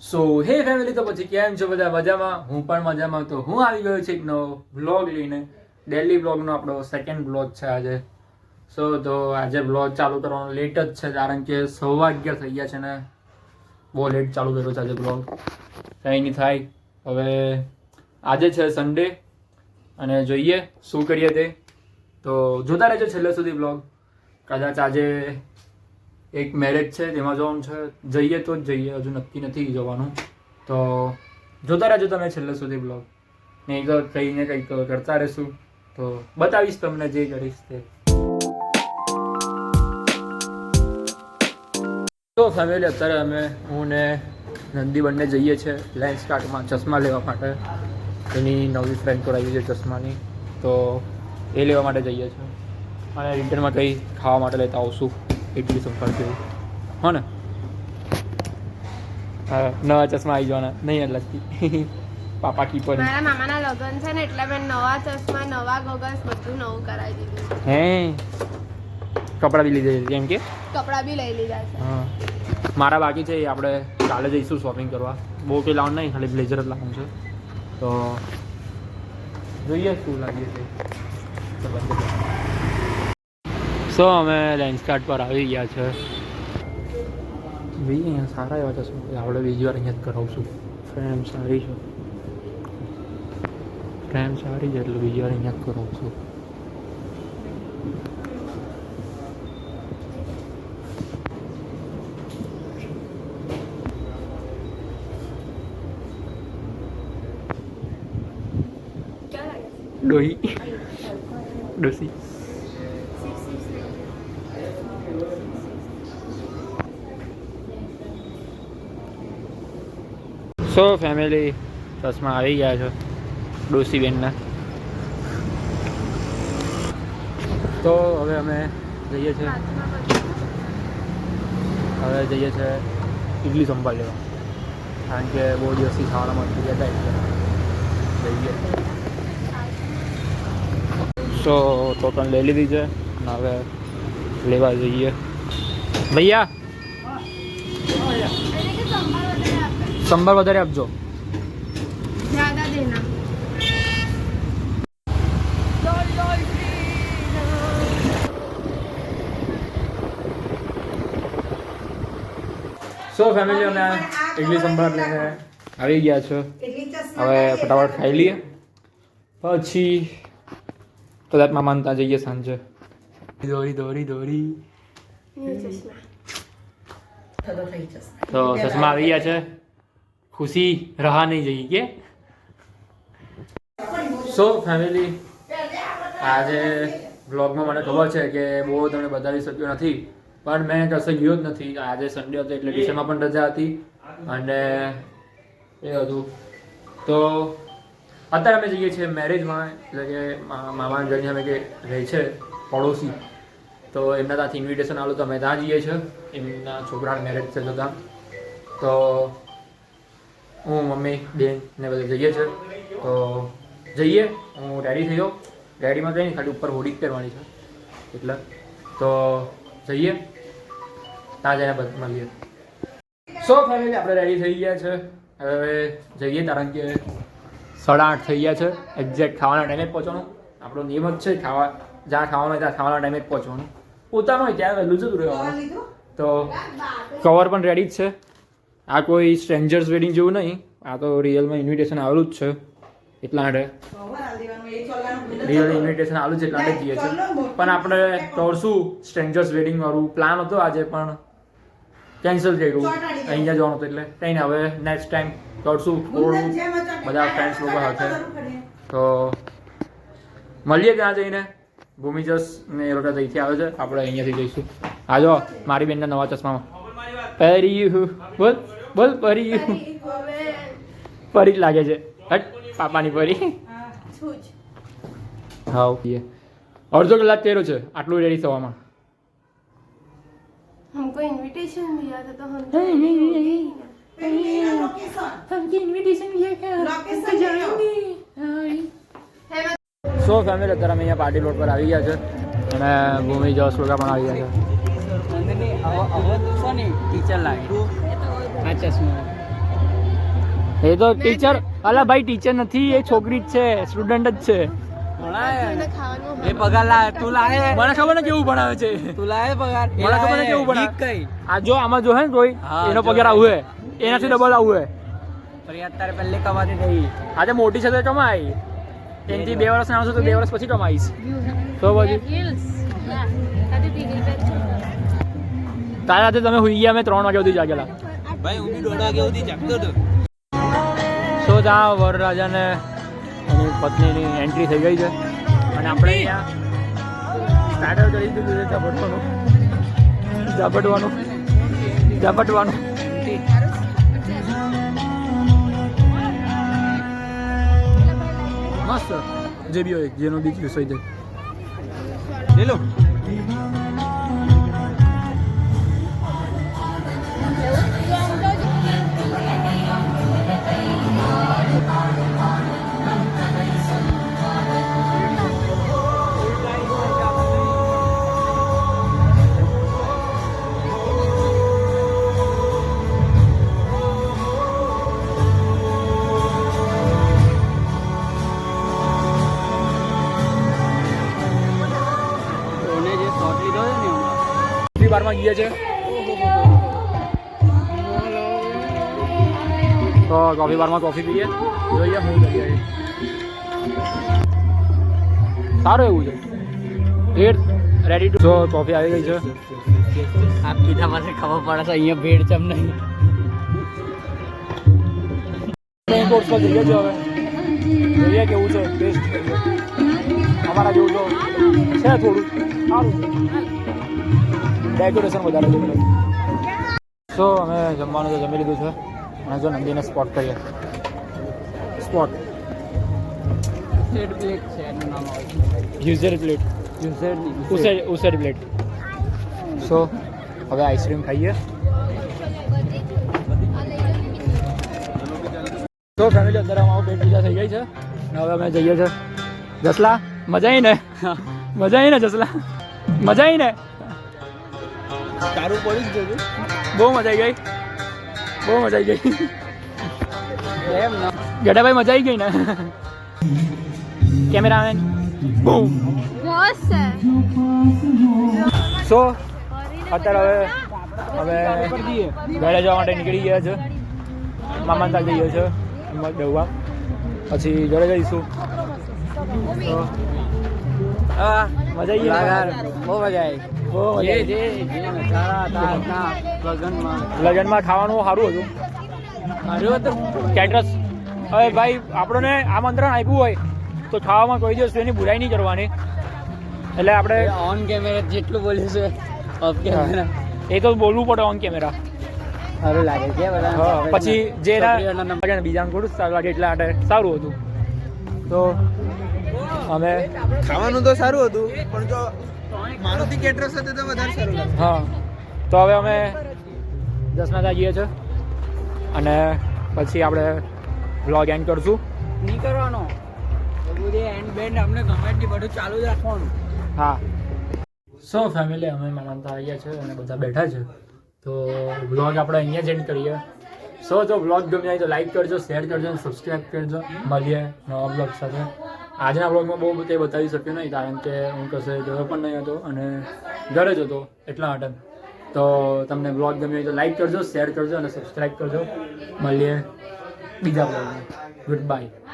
સો હે ફેમિલી તો પછી કેમ છો બધા મજામાં? હું પણ મજામાં. તો હું આવી ગયો છું એક નવો બ્લોગ લઈને ડેલી બ્લોગનો આપણો સેકન્ડ બ્લોગ છે આજે. સો તો આજે બ્લોગ ચાલુ કરવાનો લેટ જ છે, કારણ કે સવા અગિયાર થઈ ગયા છે ને. બહુ લેટ ચાલુ કર્યો છે આજે બ્લોગ કંઈ નહીં થાય. હવે આજે છે સન્ડે અને જોઈએ શું કરીએ તે. તો જોતા રહેજો છેલ્લે સુધી બ્લોગ કદાચ આજે એક મેરેજ છે તેમાં જવાનું છે, જઈએ તો જ જઈએ, હજુ નક્કી નથી જવાનું. તો જોતા રહેજો તમે છેલ્લે સુધી બ્લોગ નહીં તો કંઈ કંઈક કરતા રહેશું. તો બતાવીશ તમને જે કરીશ તે. તો ફેમિલી અત્યારે અમે, હું ને નંદી બંને જઈએ છીએ લેન્સ કાર્ટમાં ચશ્મા લેવા માટે. એની નવી ફ્રેન્ડ કરાવી છે ચશ્માની. તો એ લેવા માટે જઈએ છીએ અને રિટર્નમાં કંઈ ખાવા માટે લેતા આવશું. ઇડલી સંભાળ જેવું. હો ને? હા નવા ચશ્મા આવી જવાના. નહીં જ લાગતી. પાપા કીપર મારા મામાના લગ્ન છે ને એટલે મેં નવા ચશ્મા નવા ગોગલ્સ બધું નવું કરાવી દીધું. હે? કપડાં બી લીધે કેમ કે? કપડાં બી લઈ લીધા છે. હા. મારા બાકી છે આપણે કાલે જઈશું શોપિંગ કરવા. બહુ કંઈ લાવવાનું નહીં ખાલી બ્લેઝર જ લાવવાનું છે. તો જોઈએ શું લાગે છે. સો અમે લેન્સકાર્ટ પર આવી ગયા છે. જોઈએ અહીંયા સારા એવા ચશ્મા આપણે બીજી વાર અહીંયા જ કરાવશું. ફ્રેમ સારી છે. ફ્રેમ સારી છે એટલે બીજી વાર અહીંયા જ કરાવશું. ડોહી. ડોસી. સો ફેમિલી ચશ્મા આવી ગયા છે ડોસી બેનના તો હવે અમે જઈએ છીએ હવે જઈએ છીએ ઇડલી સંભાળ લેવા કારણ કે બહુ દિવસથી ખાવાના મળતી ગયા હતા એટલે જઈએ સો ટોકન લઈ લીધી છે અને હવે લેવા જઈએ ભૈયા સંભાર વધારે આપજો. સો ફેમિલી અમે ઇડલી સંભાર લઈને આવી ગયા છો. હવે ફટાફટ ખાઈ લઈએ. પછી કદાચ મામાને ત્યાં જઈએ સાંજે. દોરી દોરી દોરી. તો ચશ્મા આવી ગયા છે. ખુશી રહા નહીં જઈએ કે? સો ફેમિલી આજે બ્લોગમાં મને ખબર છે કે બહુ તમને બતાવી શક્યો નથી, પણ મેં કશે ગયો જ નથી. આજે સન્ડે હતો એટલે ટ્યુશનમાં પણ રજા હતી અને એ હતું. તો અત્યારે અમે જઈએ છીએ મેરેજમાં એટલે કે મામા ઘરની અમે કે રહે છે પડોશી. તો એમના ત્યાંથી ઇન્વિટેશન આવેલું તો અમે ત્યાં જઈએ છીએ. એમના છોકરાના મેરેજ છે તો ત્યાં. તો હું મમ્મી બેન ને બધા જઈએ છીએ તો જઈએ હું રેડી થઈ જાઉં રેડીમાં કંઈ નહીં ખાલી ઉપર હોડી પહેરવાની છે. એટલે તો જઈએ ત્યાં જઈને બધા મળીએ. સો ફેમિલી આપણે રેડી થઈ ગયા છે. હવે જઈએ કારણ કે સાડા આઠ થઈ ગયા છે. એક્ઝેક્ટ ખાવાના ટાઈમે જ પહોંચવાનું. આપણો નિયમ જ છે ખાવા જ્યાં ખાવાનું હોય ત્યાં ખાવાના ટાઈમે જ પહોંચવાનું. પોતાનું હોય ત્યાં વહેલું જ રહેવાનું. તો કવર પણ રેડી જ છે. આ કોઈ સ્ટ્રેન્જર્સ વેડિંગ જેવું નહીં. આ તો રિયલમાં ઇન્વિટેશન આવેલું જ છે. એટલા માટે. રિયલ ઇન્વિટેશન આવેલું છે એટલા માટે જઈએ છીએ. પણ આપણે તોડશું સ્ટ્રેન્જર્સ વેડિંગ વાળું. પ્લાન હતો આજે, પણ કેન્સલ થઈ ગયું અહીંયા જવાનું હતું એટલે. કંઈ હવે નેક્સ્ટ ટાઈમ તોડશું થોડું બધા ફ્રેન્ડ્સ લોકો સાથે. તો મળીએ ત્યાં જઈને. ભૂમિજસ ને એ લોકો ત્યાંથી આવે છે. આપણે અહીંયાથી જઈશું. આજો મારી બેનના નવા ચશ્મામાં. પહેરી બોલ. બોલ પહેર્યું પરી જ લાગે છે હટ પાપાની પરી છું જ હા અડધો કલાક કર્યો છે આટલું રેડી થવામાં हमको इनविटेशन दिया था तो हम नहीं, नहीं, नहीं, नहीं। हमको हमकी इनविटेशन किया क्या Location हमको भेजो। जाएंगे સો ફેમિલી અત્યારે અમે અહીંયા પાર્ટી પ્લોટ પર આવી ગયા છે અને ભૂમિ જસ લોકો પણ આવી ગયા છે નંદની હવે હવે તું છો ને ટીચર લાગે આ ચશ્મા એ તો ટીચર અલા ભાઈ ટીચર નથી એ છોકરી જ છે સ્ટુડન્ટ જ છે. એ પગાર લાવે તું લાવે. મને ખબર ને કેવું ભણાવે છે. તું લાવે પગાર. મને ખબર ને કેવું ભણાવે. કઈ? આ જો આમાં જો હે ને કોઈ એનો પગાર આવું હે. એનાથી ડબલ આવું હે. પણ અત્યારે પહેલે કમાતી નહીં આજે મોટી છે તો કમાઈ. એનથી બે વર્ષ આવશે તો બે વર્ષ પછી કમાઈશ. તો પછી? રાતે તમે હોઈ ગયા અમે ત્રણ વાગ્યા સુધી જાગેલા. ભાઈ હું બી દોઢ વાગે સુધી જાગતો હતો. સો ત્યાં વરરાજાને એની પત્નીની એન્ટ્રી થઈ ગઈ છે. અને આપણે અહીંયા સ્ટાર્ટર કરી દીધું છે ઝપટવાનું. ઝપટવાનું. ઝપટવાનું. મસ્ત. જે બી હોય જેનો બી ક્યુસ હોય તે લે લો. ગયા છે? તો કોફી બારમાં કોફી પીએ. જોઈએ હું કરીએ સારું એવું છે. એટ રેડી ટુ કોફી આવી ગઈ છે. આ પીધા મને ખબર પડે છે અહીંયા ભેડ ચમ નહીં. મેઇન કોર્સ જઈએ છીએ હવે. જોઈએ કેવું છે ટેસ્ટ અમારા જેવું તો છે થોડું. સારું છે. ડેકોરેશન વધારે છે. સો અમે જમવાનું તો જમી લીધું છે. અને જો નંદીને સ્પોટ કરીએ. સ્પોટ પ્લેટ છે એનું નામ user plate user used used plate so હવે આઈસ્ક્રીમ ખાઈએ. તો ફેમિલી અંદર અમારું પેટ પૂજા થઈ ગઈ છે. ને હવે અમે જઈએ છીએ જસલા મજા આવી ને? મજા આવી ને જસલા? મજા આવી ને? તારું પડી જ જતું બહુ મજા આવી ગઈ. બહુ મજા આવી ગઈ. એમ ના ગડાભાઈ મજા આવી ગઈ ને? કેમેરામેન બહુ. Boss so. અત્યારે હવે હવે ઘરે જવા માટે નીકળી ગયા છે. મામા ત્યાં જઈએ છે. દેવવા પછી ઘરે જઈશું. તો હા મજા આવી બહુ મજા આવી લગનમાં. ખાવાનું સારું હતું. કેટરસ. હવે ભાઈ આપણને આમંત્રણ આપ્યું હોય તો ખાવામાં કોઈ દિવસ એની બુરાઈ નહીં કરવાની. એટલે આપણે ઓન કેમેરા જેટલું બોલ્યું છે ઓફ કેમેરા એ તો બોલવું પડે ઓન કેમેરા સારું લાગે છે બધા પછી જે બીજાને થોડું સારું લાગે એટલા માટે સારું હતું. તો અમે ખાવાનું તો સારું હતું પણ જો મારુતિ કેટરસ હતું તો વધારે સારું હા. તો હવે અમે દસનાથા જઈએ છીએ. અને પછી આપણે વ્લોગ એન્ડ કરશું. નહીં કરવાનો બધું એન્ડ બેન્ડ અમને ગમે એટલી બધું ચાલુ જ રાખવાનું. હા. સો ફેમિલી અમે માનતા આવ્યા છે અને બધા બેઠા છે. તો વ્લોગ આપણે અહીંયા જ એન્ડ કરીએ. સો જો વ્લોગ ગમ્યા તો લાઈક કરજો શેર કરજો અને સબસ્ક્રાઈબ કરજો. મળીએ નવા બ્લોગ સાથે. આજના બ્લોગમાં બહુ બધું બતાવી શક્યો નહીં, કારણ કે હું કશે ગયો પણ નહીં હતો અને ઘરે જ હતો એટલા માટે. તો તમને બ્લોગ ગમ્યો તો લાઈક કરજો શેર કરજો અને સબસ્ક્રાઈબ કરજો. મળીએ બીજા બ્લોગમાં ગુડ બાય